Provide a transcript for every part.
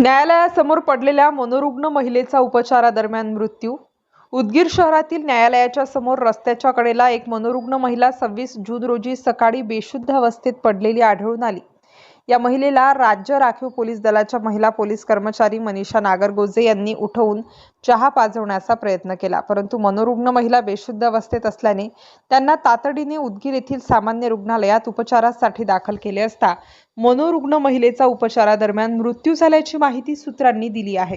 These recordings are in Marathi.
न्यायालयासमोर पडलेल्या मनोरुग्ण महिलेचा उपचारादरम्यान मृत्यू. उदगीर शहरातील न्यायालयाच्या समोर रस्त्याच्या कडेला एक मनोरुग्ण महिला सव्वीस जून रोजी सकाळी बेशुद्ध अवस्थेत पडलेली आढळून आली. या महिलेला राज्य राखीव पोलीस दलाच्या महिला पोलीस कर्मचारी मनीषा नागरगोजे यांनी उठवून चहा पाजवण्याचा प्रयत्न केला. परंतु मनोरुग्ण महिला बेशुद्ध अवस्थेत असल्याने त्यांना तातडीने उदगीर येथील सामान्य रुग्णालयात उपचारासाठी दाखल केले असता मनोरुग्ण महिलेचा उपचारादरम्यान मृत्यू झाल्याची माहिती सूत्रांनी दिली आहे.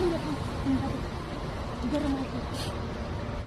Thank you.